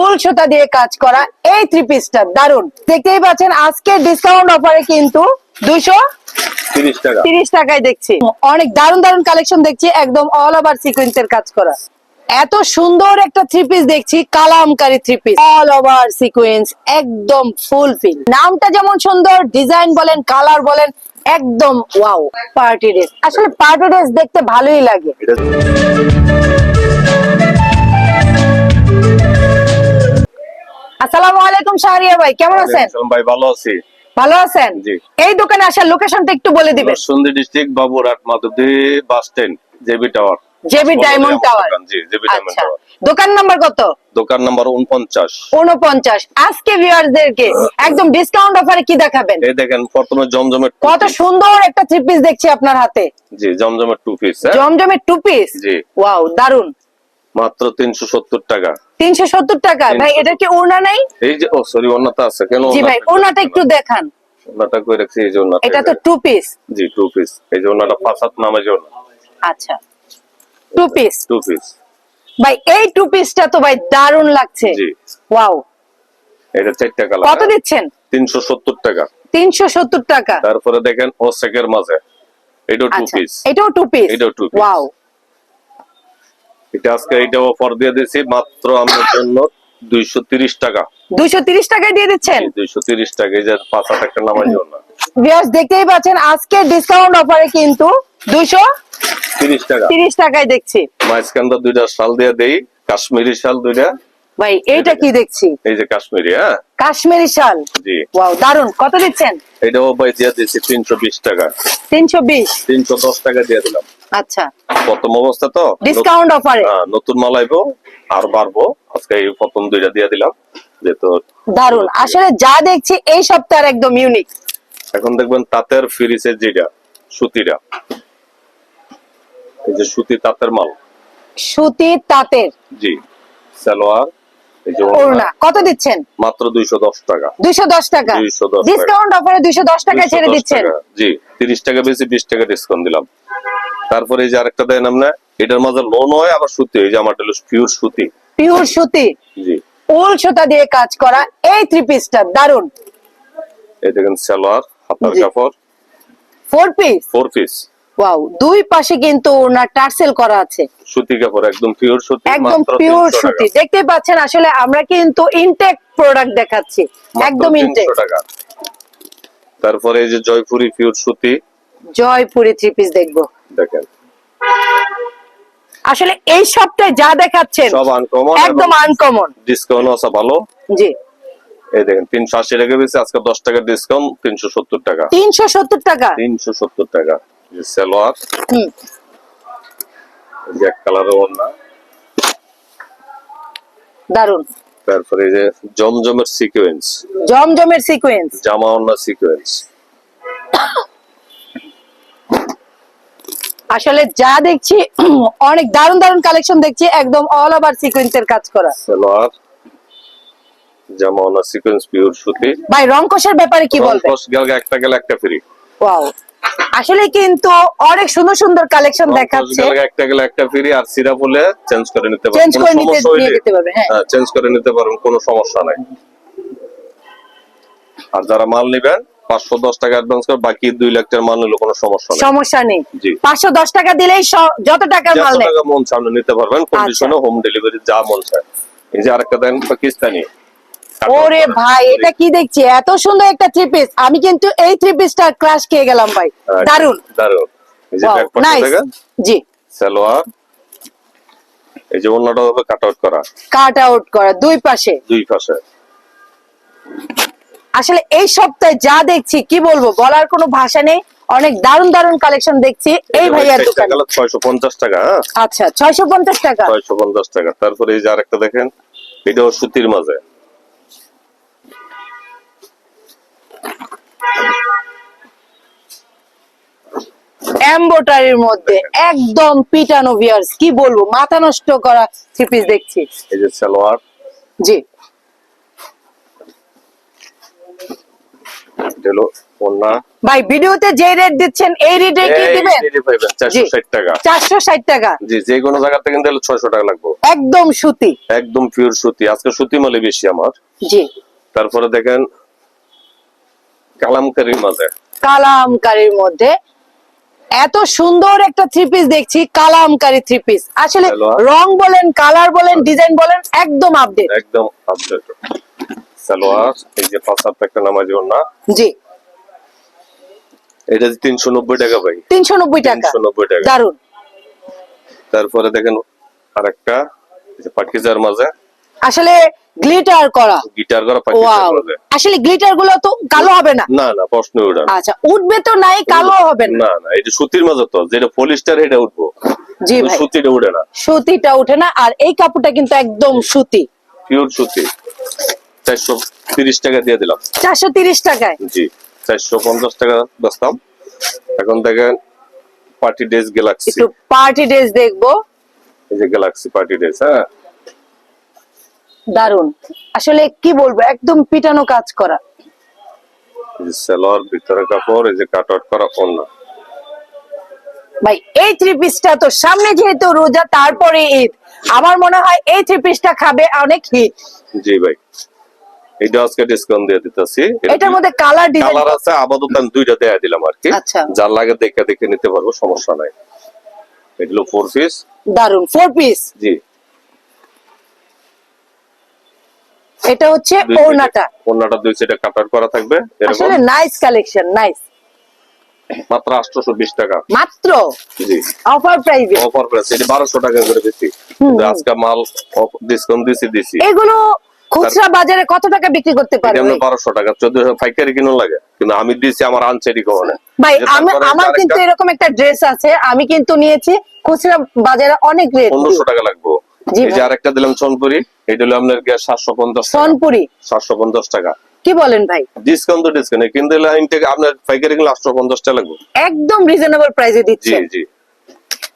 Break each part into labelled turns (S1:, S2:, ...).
S1: উল সুতা দিয়ে কাজ করা এই থ্রি পিসটা দারুণ দেখতেই পাচ্ছেন আজকে ডিসকাউন্ট অফারে কিন্তু দুশো
S2: তিরিশ
S1: টাকায় দেখছি। অনেক দারুণ দারুণ কালেকশন দেখছি একদম অল ওভার সিকোয়েন্সের কাজ করা। এত সুন্দর একটা থ্রি পিস দেখছি kalamkari three piece all over sequence একদম ফুল ফিল নামটা যেমন সুন্দর ডিজাইন বলেন কালার বলেন একদম ওয়াও পার্টি ড্রেস আসলে পার্টি ড্রেস দেখতে ভালোই লাগে। আসসালামু আলাইকুম শাহরিয়া ভাই কেমন আছেন?
S2: ভাই ভালো আছি।
S1: ভালো আছেন? এই দোকানে আসার লোকেশনটা একটু বলে দিবেন।
S2: District Baburhat Madhabdi bus stand JB tower
S1: JB diamond tower
S2: জি জেবি ডায়মন্ড টাওয়ার
S1: দোকান নাম্বার কত?
S2: দোকান নাম্বার উনপঞ্চাশ
S1: উনপঞ্চাশ আজকে ভিউয়ারদেরকে একদম ডিসকাউন্ট অফারে কি দেখাবেন?
S2: এই দেখেন প্রথমে জমজমের
S1: কত সুন্দর একটা থ্রি পিস দেখছি আপনার হাতে।
S2: জি জমজমের টু পিস
S1: জমজমের টু পিস
S2: জি।
S1: ওয়াও দারুণ
S2: মাত্র তিনশো সত্তর টাকা।
S1: তিনশো সত্তর টাকা। ভাই এটা কি ওড়না নাই?
S2: এই যে ও সরি ওনাটা আছে। কেন
S1: জি ভাই ওড়নাটা একটু দেখান।
S2: ওনাটা করে রাখছি? এই যে ওনাটা
S1: এটা তো টু পিস
S2: জি টু পিস এই যে ওনাটা পাঁচ হাত নামে যে
S1: আচ্ছা। টু পিস
S2: টু পিস
S1: ভাই এই টু পিসটা তো ভাই দারুণ লাগছে।
S2: জি।
S1: ওয়াও
S2: এটা চারটা কালার
S1: কত দিচ্ছেন?
S2: তিনশো সত্তর টাকা।
S1: তিনশো সত্তর টাকা।
S2: তারপরে দেখেন ও সেকের মাঝে। এটাও টু
S1: আচ্ছা।
S2: পিস
S1: এটাও টু পিস
S2: এটাও two piece।
S1: ওয়াও
S2: এটা আজকে এটা অফার দিয়ে দিয়েছি মাত্র আমার জন্য দুইশো তিরিশ টাকা।
S1: দুইশো তিরিশ টাকায় দিয়ে দিচ্ছেন?
S2: দুইশো তিরিশ টাকা পাঁচ হাজার টাকা নামাই যাও না
S1: ভিউয়ার্স দেখতেই পাচ্ছেন আজকে ডিসকাউন্ট অফারে কিন্তু দুইশো
S2: তিরিশ টাকা।
S1: তিরিশ টাকায় দেখছি।
S2: মাঝখানটা দুইটা শাল দিয়ে দেই কাশ্মীরি শাল দুইটা।
S1: ভাই এইটা কি দেখছি?
S2: এই যে কাশ্মীরি হ্যাঁ?
S1: কাশ্মীরি শাল।
S2: জি।
S1: ওয়াও দারুণ কত দিচ্ছেন?
S2: এটাও ভাই দিয়ে দিয়েছি তিনশো বিশ টাকা।
S1: তিনশো বিশ।
S2: তিনশো দশ টাকা দিয়ে দিলাম।
S1: আচ্ছা।
S2: প্রথম অবস্থা তো
S1: ডিসকাউন্ট অফারে
S2: হ্যাঁ, নতুন মাল আইবো আর বাড়বো। আজকে এই প্রথম দুইটা দিয়ে দিলাম যেহেতু
S1: দারুণ আসলে যা দেখছি এই সপ্তাহের একদম ইউনিক
S2: এখন দেখবেন তাঁতের ফিরিসের যেটা সুতিটা। এই যে সুতি তাঁতের মাল।
S1: সুতি তাঁতের।
S2: জি। সালোয়ার
S1: কত দিচ্ছেন?
S2: মাত্র দুইশো দশ টাকা।
S1: দুইশো দশ টাকা?
S2: 210
S1: ডিসকাউন্ট অফারে দুইশো দশ
S2: 210
S1: ছেড়ে দিচ্ছেন?
S2: জি তিরিশ টাকা বেশি বিশ টাকা ডিসকাউন্ট দিলাম। তারপরে এই যে আরেকটা দেন আমরা এটার মাঝে লোন হয় আবার সুতি এই যে আমার পিওর সুতি।
S1: পিওর সুতি।
S2: জি।
S1: উল সুতা দিয়ে কাজ করা এই থ্রি পিসটা দারুণ
S2: এই দেখেন সালোয়ার হাতার কাপড়।
S1: Four piece
S2: four piece
S1: wow দুই পাশে কিন্তু ওনার টার্সেল করা আছে।
S2: সুতি কাপড় একদম পিওর সুতি
S1: একদম পিওর সুতি। দেখতে পাচ্ছেন আসলে আমরা কিন্তু ইনটেক প্রোডাক্ট দেখাচ্ছি। একদম
S2: 300
S1: ইনটেক
S2: তারপরে এই যে জয়পুরি পিওর সুতি
S1: জয়পুরি থ্রি পিস দেখব।
S2: দেখেন।
S1: আসলে এই সপ্তাহে যা দেখাচ্ছেন
S2: সব আনকমন
S1: একদম আনকমন
S2: ডিসকাউন্ট আছে ভালো।
S1: জি।
S2: এই দেখেন তিনশো আশি টাকা বেশি আজকে দশ টাকা ডিসকাউন্ট তিনশো সত্তর টাকা।
S1: তিনশো সত্তর টাকা।
S2: তিনশো সত্তর টাকা। সালোয়ার। এক কালারের ওড়না।
S1: দারুণ
S2: তারপরে যে জমজমের সিকোয়েন্স
S1: জমজমের সিকোয়েন্স
S2: জামা ওড়না সিকোয়েন্স
S1: আসলে যা দেখছি অনেক দারুণ দারুণ কালেকশন দেখছি একদম অল ওভার সিকোয়েন্সের কাজ করা।
S2: সালোয়ার জামা ওড়না সিকোয়েন্স পিওর সুতি।
S1: ভাই রংকশের ব্যাপারে কি বলবেন
S2: দশ গেলে একটা গেলে একটা ফ্রি
S1: ওয়াও আসলে কিন্তু অনেক সুন্দর সুন্দর কালেকশন দেখাচ্ছে।
S2: একটা গেলে একটা ফ্রি আর সিরাপ হলে চেঞ্জ করে নিতে পারবেন
S1: চেঞ্জ করে নিতে
S2: সমস্যা হইলে
S1: নিয়ে যেতে পারবে হ্যাঁ।
S2: চেঞ্জ করে নিতে পারবেন কোনো সমস্যা নাই। আর যারা মাল নিবেন পাঁচশো দশ টাকা অ্যাডভান্স করে বাকি দুই লাখ টাকার মাল নিলে কোনো সমস্যা নাই।
S1: সমস্যা নেই। পাঁচশো দশ টাকা দিলেই যত টাকার মাল
S2: টাকা মন সামনে নিতে পারবেন
S1: আচ্ছা।
S2: কন্ডিশনে হোম ডেলিভারি যা মন চায়। এই যে আরেকটা দেন পাকিস্তানি।
S1: ওরে ভাই এটা কি দেখছি? এত সুন্দর একটা থ্রি পিস আমি কিন্তু এই থ্রি পিসটা ক্রাশ খেয়ে গেলাম ভাই। দারুণ
S2: দারুণ এই যে ব্যাক পাশে
S1: জি।
S2: সালোয়ার। এই যে অন্যটা হবে কাট আউট করা।
S1: কাট আউট করা দুই পাশে।
S2: দুই পাশে।
S1: আসলে এই সপ্তাহে যা দেখছি কি বলব বলার কোনো ভাষা নেই। অনেক দারুণ দারুণ কালেকশন দেখছি। এই ভাইয়ার দোকানে।
S2: ছয়শো পঞ্চাশ টাকা হ্যাঁ?
S1: আচ্ছা ছয়শো পঞ্চাশ টাকা।
S2: ছয়শো পঞ্চাশ টাকা। তারপরে এই যে আরেকটা দেখেন এটাও সুতির মাঝে
S1: এম্বোটারির মধ্যে একদম পিটানো ভিয়ার্স কি বলব মাথা নষ্ট করা থ্রি পিস দেখছি।
S2: এই যে সালোয়ার।
S1: জি
S2: এটা হলো ওনা
S1: ভাই ভিডিওতে যে রেট দিচ্ছেন এই রেটে কি দিবেন?
S2: চারশো ষাট টাকা।
S1: চারশো ষাট টাকা।
S2: জি যে কোনো জায়গা থেকে দিলে ছয়শো টাকা লাগবে।
S1: একদম সুতি।
S2: একদম পিওর সুতি। আজকে সুতি মালে বেশি আমার।
S1: জি।
S2: তারপরে দেখেন কালামকারির মাঝে।
S1: কালামকারীর মধ্যে। এত সুন্দর একটা থ্রি পিস দেখছি কালামকারী থ্রি পিস আসলে রং বলেন কালার বলেন ডিজাইন বলেন একদম আপডেট
S2: একদম আপডেট সালোয়ার এই যে পাঁচ হাত একটা নামাজি ওনা
S1: জি।
S2: এটা তিনশো নব্বই টাকা ভাই।
S1: নব্বই টাকা।
S2: তিনশো নব্বই টাকা।
S1: দারুণ
S2: তারপরে দেখেন আরেকটা এই যে পাকিজার মাঝে।
S1: আসলে গ্লিটার করা।
S2: গিটার করা পাকিজার মাঝে।
S1: আসলে গ্লিটারগুলো তো কালো হবে না?
S2: না না প্রশ্ন না।
S1: আচ্ছা উঠবে তো নাই কালো হবে না?
S2: না না এটা সুতির মাঝে তো যেটা পলিস্টার এটা উঠবো।
S1: জি ভাই।
S2: সুতিটা উঠে না।
S1: সুতিটা ওঠে না আর এই কাপড়টা কিন্তু একদম সুতি।
S2: পিওর সুতি। চারশো তিরিশ টাকা দিয়ে দিলাম।
S1: চারশো তিরিশ টাকায়?
S2: জি চারশো পঞ্চাশ টাকা বেচতাম এখন দেখেন পার্টি ড্রেস গ্যালাক্সি
S1: একটু পার্টি ড্রেস দেখব।
S2: এই যে গ্যালাক্সি পার্টি ড্রেস হ্যাঁ?
S1: দারুণ আসলে কি বলব একদম পিটানো কাজ করা।
S2: সালোয়ার ভিতরে কাপড় এই যে কাট আউট করা ওন্না
S1: ভাই এই থ্রি পিসটা তো সামনে যেহেতু রোজা তারপরে ঈদ। আমার মনে হয় এই থ্রি পিসটা খাবে অনেক হিট
S2: জি ভাই। এটা আজকে ডিসকাউন্ট দিয়ে দিতেছি
S1: এটার মধ্যে কালার ডিজাইন
S2: কালার আছে আপাতত আমি দুইটা দেয়া দিলাম আর কি।
S1: আচ্ছা।
S2: যার লাগে দেখে দেখে নিতে পারব সমস্যা নাই। এগুলো ফোর পিস
S1: দারুণ ফোর পিস
S2: জি।
S1: এটা হচ্ছে ওড়নাটা।
S2: ওড়নাটা দুই সাইডে কাটার করা থাকবে
S1: আসলে নাইস কালেকশন নাইস
S2: মাত্র আটশোশো বিশ টাকা।
S1: মাত্র?
S2: জি।
S1: অফার প্রাইজে
S2: অফার প্রাইস এটা বারোশো টাকা করে
S1: দিচ্ছি।
S2: আজকে মাল ডিসকাউন্ট দিছি দিছি।
S1: এগুলো খুচরা বাজারে কত টাকা বিক্রি করতে পারবে?
S2: আমরা বারোশো টাকা চোদ্দশো পাইকারি কিনো লাগে কিন্তু আমি দিছি আমার আনচেরি কমনে।
S1: ভাই আমি আমার কিন্তু এরকম একটা ড্রেস আছে আমি কিন্তু নিয়েছি খুচরা বাজারে অনেক রেট।
S2: পনেরোশো টাকা লাগবে।
S1: জি
S2: এই যে আরেকটা দিলাম সোনপুরি এটা হলো আপনার গিয়ে সাতশো পঞ্চাশ টাকা।
S1: সনপুরি?
S2: সাতশো পঞ্চাশ টাকা।
S1: কি বলেন ভাই?
S2: ডিসকাউন্ট তো ডিসকাউন্ট কিন্তু লাইন থেকে আপনার পাইকারি কিনলে আটশো পঞ্চাশ টাকা লাগবে।
S1: একদম রিজনেবল প্রাইসে দিচ্ছেন।
S2: জি জি।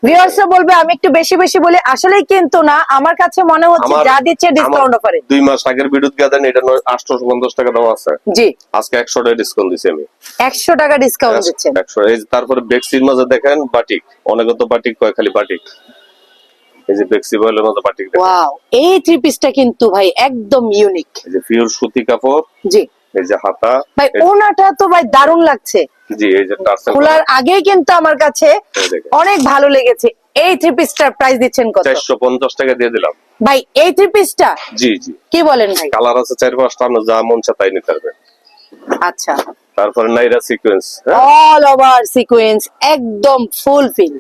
S1: ভিউয়ার্সরা বলবে আমি একটু বেশি বেশি বলি। আসলেই কিন্তু না আমার কাছে মনে হচ্ছে যা দিচ্ছে ডিসকাউন্ট অফারে
S2: দুই মাস আগের বিদ্যুৎ গাদান এটা আটশো পঞ্চাশ টাকা দেওয়া আছে।
S1: জি।
S2: আজকে একশো টাকা ডিসকাউন্ট দিছি আমি।
S1: একশো টাকা ডিসকাউন্ট দিচ্ছেন।
S2: একশো এই তারপরে বেক্সির মাঝে দেখেন বাটিক অনেকে তো বাটিক কয় খালি বাটিক এই যে বেক্সি বয়েলের মধ্যে বাটিক
S1: ওয়াও এই থ্রি পিসটা কিন্তু ভাই একদম ইউনিক
S2: এই যে পিওর সুতি কাপড়।
S1: জি।
S2: এই যে হাতা
S1: ভাই ওনাটা তো ভাই দারুণ লাগছে।
S2: জি এই যে টার্সেল
S1: খোলার আগেই কিন্তু আমার কাছে অনেক ভালো লেগেছে। এই থ্রি পিসটার প্রাইস দিচ্ছেন কত?
S2: চারশো পঞ্চাশ টাকা দিয়ে দিলাম।
S1: ভাই এই থ্রি পিসটা
S2: জি জি।
S1: কি বলেন ভাই?
S2: কালার আছে চার পাঁচটা আপনার যা মন চা তাই নিতে পারবেন।
S1: আচ্ছা।
S2: তারপরে Naira sequence
S1: all over sequence একদম ফুল ফিল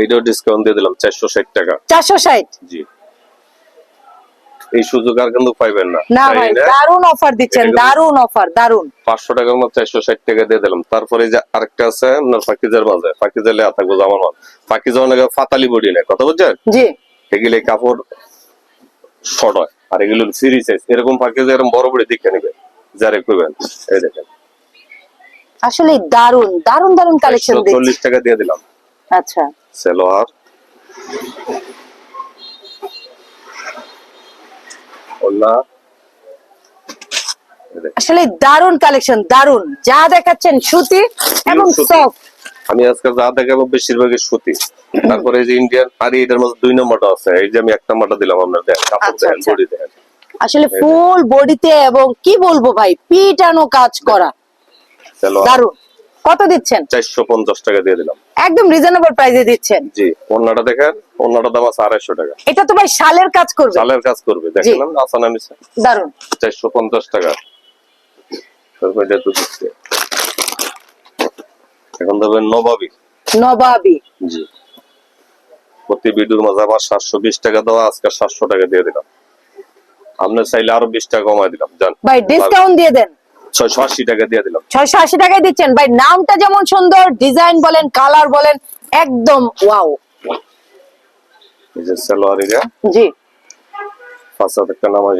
S2: এইটাও ডিসকাউন্ট দিয়ে দিলাম চারশো ষাট টাকা।
S1: চারশো ষাট?
S2: জি। এই সুযোগ আর কিন্তু পাইবেন না।
S1: না ভাই
S2: না?
S1: দারুণ অফার দিচ্ছেন দারুণ অফার দারুণ
S2: পাঁচশো টাকার মধ্যে চারশো ষাট টাকা দিয়ে দিলাম। তারপরে যে আরেকটা আছে আপনার পাকিজার মাঝে। পাকিজা লেয়া থাকব জামার মাল পাকিজা অনেক ফাতালি বডি নেই কথা বুঝছেন?
S1: জি।
S2: এগুলো কাপড় শর্ট হয় আর এগুলো সিরি সাইজ এরকম পাকিজা এরকম বড় বড় দেখে নেবে যারে কইবেন এই দেখেন।
S1: আসলে দারুণ দারুণ দারুণ কালেকশন দেখছি
S2: চল্লিশ টাকা দিয়ে দিলাম।
S1: আচ্ছা।
S2: সেলোয়ার। ওলা
S1: আসলে দারুণ কালেকশন দারুণ। যা দেখাচ্ছেন সুতি এবং সফট
S2: আমি আজকে যা দেখাবো বেশিরভাগই সুতি। তারপরে এই যে ইন্ডিয়ান এটার মধ্যে দুই নম্বরটা আছে। এই যে আমি এক নম্বরটা দিলাম আপনার দেখেন কাপড়
S1: আচ্ছা,
S2: দেখেন
S1: আচ্ছা।
S2: বডি দেখেন।
S1: আসলে ফুল বডিতে এবং কি বলব ভাই পিটানো কাজ করা। দারুণ। কত দিচ্ছেন?
S2: চারশো পঞ্চাশ টাকা দিয়ে দিলাম।
S1: একদম রিজনেবল প্রাইসে দিচ্ছেন।
S2: জি অন্যটা দেখেন অন্যটা দাম আছে আড়াইশো টাকা।
S1: এটা তো ভাই শালের কাজ করবে।
S2: চালের কাজ করবে দেখেন না আসান আমি
S1: দারুণ।
S2: চারশো পঞ্চাশ টাকা। তারপর এটা তো দিচ্ছে। এখন দেবেন নবাবি।
S1: নবাবি।
S2: জি। প্রতি ভিডিওর মাঝে আবার সাতশো বিশ টাকা দেওয়া আজকে সাতশো টাকা দিয়ে দিলাম। আপনি চাইলে আরও বিশ টাকা কমাই দিলাম জান।
S1: ভাই ডিসকাউন্ট দিয়ে দেন।
S2: ছয়শো আশি টাকা দিয়ে দিলাম।
S1: ছয়শো আশি টাকায় দিচ্ছেন। ভাই নামটা যেমন সুন্দর ডিজাইন বলেন কালার বলেন একদম ওয়াও
S2: এই যে সালোয়ার এরিয়া
S1: জি।
S2: ফাসাদ নামাজ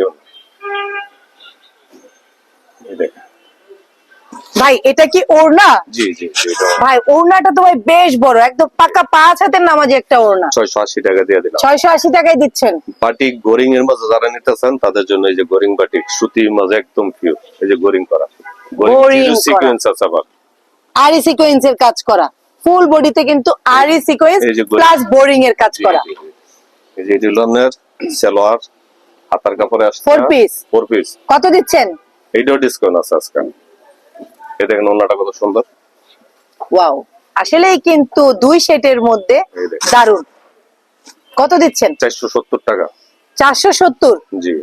S1: ভাই এটা কি ওড়না?
S2: জি জি জি,
S1: ভাই ওড়নাটা তো ভাই বেশ বড় একদম পাকা পাঁচ হাতের নামাজি একটা ওড়না।
S2: ছয়শো আশি টাকা দিয়ে দিলাম।
S1: ছয়শো আশি টাকায় দিচ্ছেন।
S2: বাটিক গোরিং এর মাঝে যারা নিতেছেন তাদের জন্য এই যে গোরিং বাটিক সুতির মাঝে একদম পিওর এই যে গোরিং করা। সিকোয়েন্স আছে আবার।
S1: আরি সিকোয়েন্স এর কাজ করা। ফুল বডিতে কিন্তু আরি সিকোয়েন্স প্লাস বোরিং এর কাজ করা।
S2: এই যে সালোয়ার হাতার কাপড়ে আসছে
S1: piece।
S2: ফোর পিস
S1: কত দিচ্ছেন?
S2: এইটাও ডিসকাউন্ট আছে আজকে। এই দেখেন অন্যটা কত সুন্দর।
S1: ওয়াও আসলেই কিন্তু দুই সেটের মধ্যে দারুণ কত দিচ্ছেন?
S2: চারশো সত্তর টাকা।
S1: চারশো সত্তর?
S2: জি।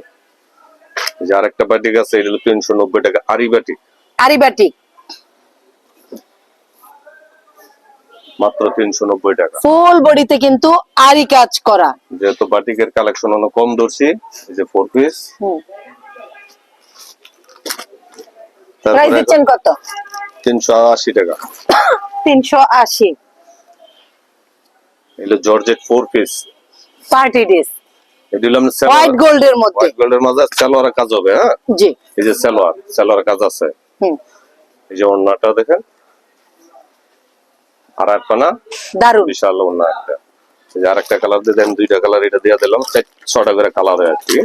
S2: এই যে আরেকটা বাটিক আছে এটা হলো তিনশো নব্বই টাকা আরি বাটিক
S1: আরিবাটিক
S2: মাত্র তিনশো নব্বই টাকা।
S1: ফুল বডিতে কিন্তু আরি কাজ করা।
S2: যেহেতু বাটিকের কালেকশন অনেক কম ধরছি এই যে ফোর পিস
S1: প্রাইস দিচ্ছেন কত?
S2: তিনশো আশি টাকা।
S1: তিনশো আশি।
S2: এগুলো georgette four piece.
S1: Party dress white গোল্ডের মধ্যে।
S2: হোয়াইট গোল্ডের মাঝে সালোয়ারের কাজ হবে হ্যাঁ?
S1: জি।
S2: এই যে সালোয়ার সালোয়ার কাজ আছে।
S1: হুম।
S2: এই যে ওড়নাটা দেখেন। আর একটা না
S1: দারুণ
S2: বিশাল ওড়না একটা। এই যে আরেকটা কালার দিয়ে দেন দুইটা কালার এটা দিয়ে দিলাম। ছটা করে কালার হয় আর কি।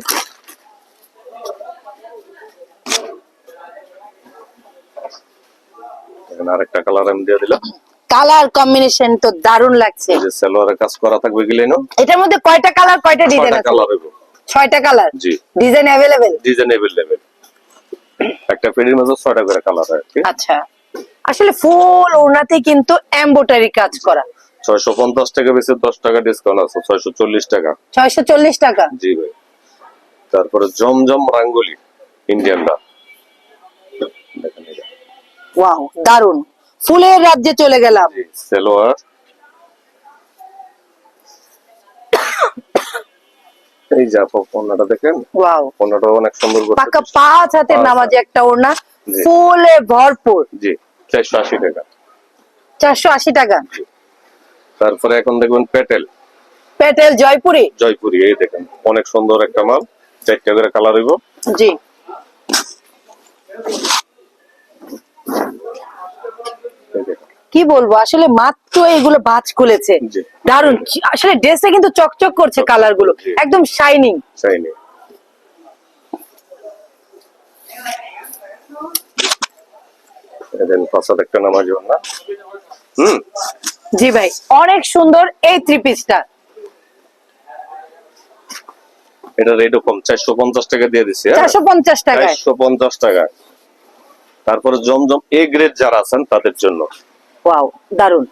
S2: এখানে আরেকটা কালার আমি দিয়ে দিলাম।
S1: কালার কম্বিনেশন তো দারুণ লাগছে।
S2: এই যে সালোয়ারের কাজ করা থাকবে গেলে না
S1: এটার মধ্যে কয়টা কালার কয়টা ডিজাইন আছে?
S2: কালার হবে
S1: ছয়টা কালার
S2: জি।
S1: ডিজাইন অ্যাভেলেবেল
S2: ডিজাইন এভেলেবেল একটা পেডির মাঝে ছয়টা করে কালার কি
S1: আচ্ছা। আসলে ফুল ওড়নাতে কিন্তু এমব্রয়ডারি কাজ করা।
S2: ছয়শো পঞ্চাশ টাকা বেশি দশ টাকা ডিসকাউন্ট আছে ছয়শো চল্লিশ টাকা।
S1: ছয়শো চল্লিশ টাকা?
S2: জি ভাই। তারপরে জমজম রাঙ্গুলি ইন্ডিয়ানরা।
S1: ওয়াও দারুণ ফুলের রাজ্যে চলে গেলাম।
S2: সালোয়ার। এই যা দেখেন।
S1: ওয়াও
S2: অনেক সুন্দর
S1: পাকা পাঁচ হাতের নামাজে একটা ওড়না ফুলে ভরপুর।
S2: জি চারশো আশি টাকা।
S1: চারশো আশি টাকা।
S2: তারপরে এখন দেখবেন পেটেল।
S1: পেটেল জয়পুরি।
S2: জয়পুরি এই দেখেন অনেক সুন্দর একটা মাল। চারটা করে কালার হইব।
S1: জি। কি বলব? আসলে মাত্র এগুলো বাজ খুলেছে। দারুণ আসলে ড্রেসে কিন্তু চকচক করছে
S2: কালারগুলো
S1: একদম শাইনিং
S2: চাইনি একটা নামাজ না? হুম?
S1: জি ভাই অনেক সুন্দর এই থ্রি পিসটা
S2: এটা রেটও কম চারশো পঞ্চাশ টাকা দিয়ে দিছি হ্যাঁ?
S1: চারশো পঞ্চাশ টাকায়।
S2: চারশো পঞ্চাশ টাকা। তারপরে জমজম এ গ্রেড যারা আছেন তাদের জন্য।
S1: ওয়াও দারুণ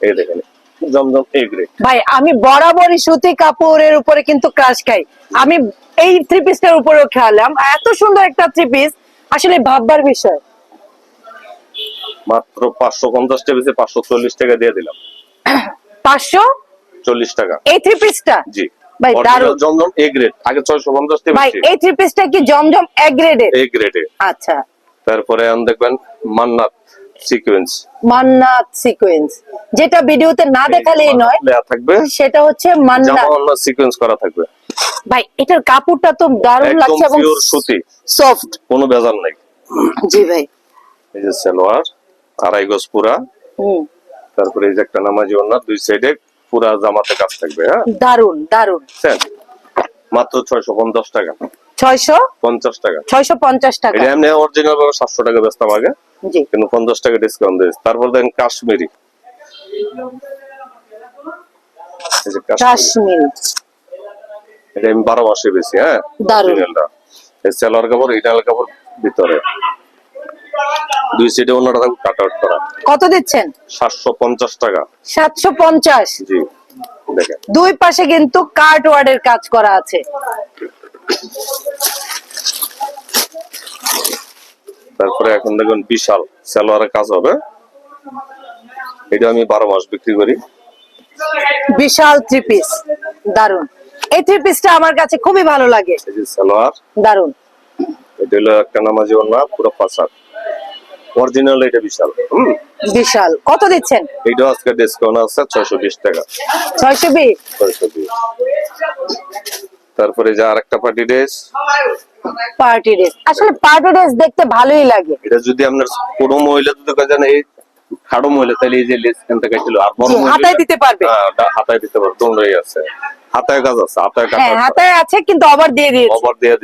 S2: এই দেখেন জমজম এ গ্রেড
S1: ভাই আমি বরাবরই সুতি কাপড়ের উপরে কিন্তু ক্রাশ খাই। আমি এই থ্রি পিসটার উপরেও খেয়ালাম এত সুন্দর একটা থ্রি পিস আসলে ভাববার বিষয়।
S2: মাত্র পাঁচশো পঞ্চাশ বেশি পাঁচশো চল্লিশ টাকা দিয়ে দিলাম।
S1: পাঁচশো?
S2: চল্লিশ টাকা।
S1: এই থ্রি পিসটা
S2: জি।
S1: ভাই, দারুণ।
S2: জমজম এ গ্রেড আগে ছয়শো পঞ্চাশ টাকা
S1: ভাই এই থ্রি পিসটা কি জমজম এক গ্রেডের
S2: এ গ্রেডে
S1: আচ্ছা।
S2: তারপরে দেখবেন মান্নাত সিকোয়েন্স
S1: মান্নাত সিকোয়েন্স যেটা ভিডিওতে না দেখালেই নয়
S2: থাকবে।
S1: সেটা হচ্ছে মান্নাত।
S2: সিকোয়েন্স করা থাকবে।
S1: ভাই এটার কাপড়টা তো দারুণ লাগছে এবং
S2: সুতি।
S1: সফট
S2: কোনো বেজাল নাই।
S1: জি ভাই।
S2: এই যে সালোয়ার আড়াই গজ পুরা। তারপরে এই যে একটা নামাজি ওড়না দুই সাইডে পুরা জামাতে কাজ থাকবে হ্যাঁ?
S1: দারুণ দারুণ।
S2: বুঝছেন? মাত্র ছয়শো পঞ্চাশ টাকা।
S1: ছয়শো?
S2: পঞ্চাশ টাকা।
S1: ছয়শো পঞ্চাশ টাকা।
S2: এটা এমনি অরিজিনাল ভাবে সাতশো টাকা বেচতাম আগে।
S1: জি।
S2: কিন্তু পঞ্চাশ টাকা ডিসকাউন্ট দিয়েছে। তারপর দেখেন কাশ্মীরি। এই কাশ্মীরি। এটা আমি বারো মাসে বেশি হ্যাঁ। কাপড় ইটাল কাপড় ভিতরে। দুই সাইডে অন্যটা থাকবে কাট আউট করা।
S1: কত দিচ্ছেন?
S2: সাতশো পঞ্চাশ টাকা।
S1: সাতশো পঞ্চাশ।
S2: জি। দেখেন।
S1: দুই পাশে কিন্তু কার্ড ওয়ার্ডের কাজ করা আছে।
S2: তারপরে এখন দেখুন বিশাল সালোয়ারের কাজ হবে। এটা আমি বারো মাস বিক্রি করি।
S1: বিশাল থ্রি পিস দারুণ এই থ্রি পিসটা আমার কাছে খুবই ভালো লাগে।
S2: সালোয়ার।
S1: দারুণ
S2: এটা হলো একটা নামাজি ওড়না পুরো ফাঁসার অরিজিনাল এটা বিশাল। হম।
S1: বিশাল। কত দিচ্ছেন?
S2: এইটা আজকে ডিসকাউন্ট আছে ছয়শো বিশ টাকা।
S1: ছয়শো বিশ।
S2: ছয়শো বিশ। তারপরে যে আর একটা পার্টি ড্রেস
S1: পার্টি ড্রেস আসলে পার্টি ড্রেস দেখতে ভালোই লাগে।
S2: এটা যদি আপনার কোনো মহিলা যদি কাজে এই খাড়ো মহিলা তাহলে এই যে লেস এখান থেকে ছিল আর বড় মহিলা-
S1: হাতায় দিতে পারবে।
S2: হ্যাঁ হাতায় দিতে পারবে দোনোই আছে। হাতায় কাজ আছে হাতায় কাট
S1: হ্যাঁ হাতায় আছে কিন্তু আবার দিয়ে দিয়েছে।
S2: অফার দিয়ে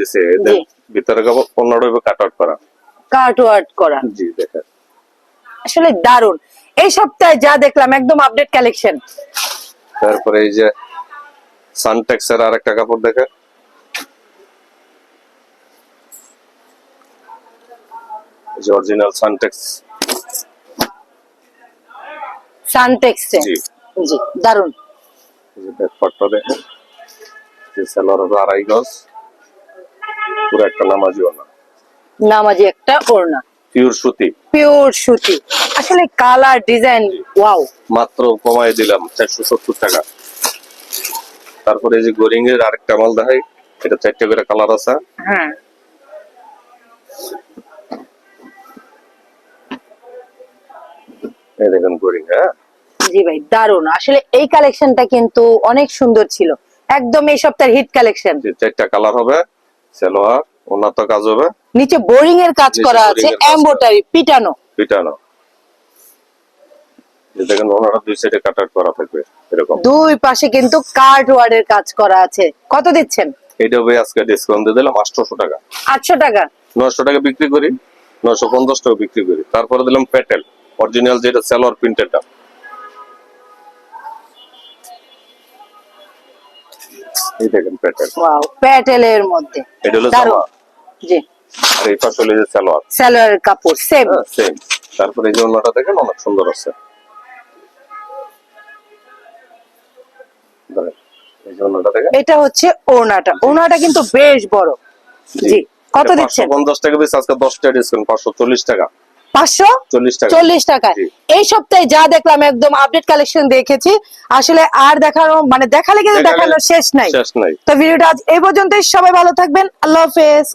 S1: জি।
S2: ভিতরে কাপড় পনেরো কাট আউট করা।
S1: কার্ড ওয়ার্ড করা।
S2: জি দেখেন।
S1: আসলে দারুণ এই সপ্তাহে যা দেখলাম একদম আপডেট কালেকশন
S2: তারপরে এই যে সানটেক্স এর আরেকটা কাপড় দেখে। অরিজিনাল সানটেক্স
S1: সানটেক্স
S2: জি
S1: জি।
S2: দারুণ যে ব্যাকপার্টটা দেখে যে সেলর হবে আড়াই গজ। পুরো একটা নামাজিও না
S1: নামাজি একটা ওড়না।
S2: পিওর সুতি।
S1: পিওর সুতি। আসলে কালার ডিজাইন ওয়াও
S2: মাত্র কমাই দিলাম চারশো সত্তর টাকা। তারপরে এই যে গোরিং এর আরেকটা মাল দেখাই এটা চারটে করে কালার আছে।
S1: হ্যাঁ।
S2: এই দেখেন গোরিং হ্যাঁ?
S1: জি ভাই দারুণ আসলে এই কালেকশনটা কিন্তু অনেক সুন্দর ছিল। একদম এই সপ্তাহের হিট কালেকশন
S2: চারটা কালার হবে সেলোয়ার ওনার তো কাজ হবে।
S1: নিচে বোরিং এর কাজ করা আছে। এমব্রয়ডারি পিটানো।
S2: পিটানো। যে দেখেন ওনারা দুই সাইডে কাটার করা থাকবে এরকম।
S1: দুই পাশে কিন্তু কার্ড ওয়ার্ডের কাজ করা আছে। কত দিচ্ছেন?
S2: এটা ভাই আজকে ডিসকাউন্ট দিয়ে দিলাম আটশোশো টাকা।
S1: আটশো টাকা।
S2: নয়শো টাকা বিক্রি করি নয়শো পঞ্চাশ টাকা বিক্রি করি। তারপরে দিলাম প্যাটেল অরিজিনাল যেটা সেলোয়ার প্রিন্টেডটা এই দেখেন প্যাটেল
S1: ওয়াও প্যাটেলের মধ্যে।
S2: এটা হলো জামা।
S1: জি।
S2: আর এই পাশে হলো যে সালোয়ার
S1: স্যালোয়ার কাপড় সেম
S2: হ্যাঁ সেম তারপরে এই যে অন্যটা দেখেন অনেক সুন্দর আছে।
S1: এটা হচ্ছে ওড়নাটা। ওড়নাটা কিন্তু বেশ বড়। জি। কত দিচ্ছেন?
S2: পঞ্চাশ টাকা বেশ আজকে দশ টাকা ডিসকাউন্ট পাঁচশো চল্লিশ টাকা।
S1: পাঁচশো
S2: চল্লিশ টাকা।
S1: এই সপ্তাহে যা দেখলাম একদম আপডেট কালেকশন দেখেছি। আসলে আর দেখানো মানে দেখালে কিন্তু
S2: দেখালে-
S1: দেখানোর শেষ নাই।
S2: শেষ নাই।
S1: তো ভিডিওটা আজ এই পর্যন্তই। সবাই ভালো থাকবেন। আল্লাহ হাফেজ।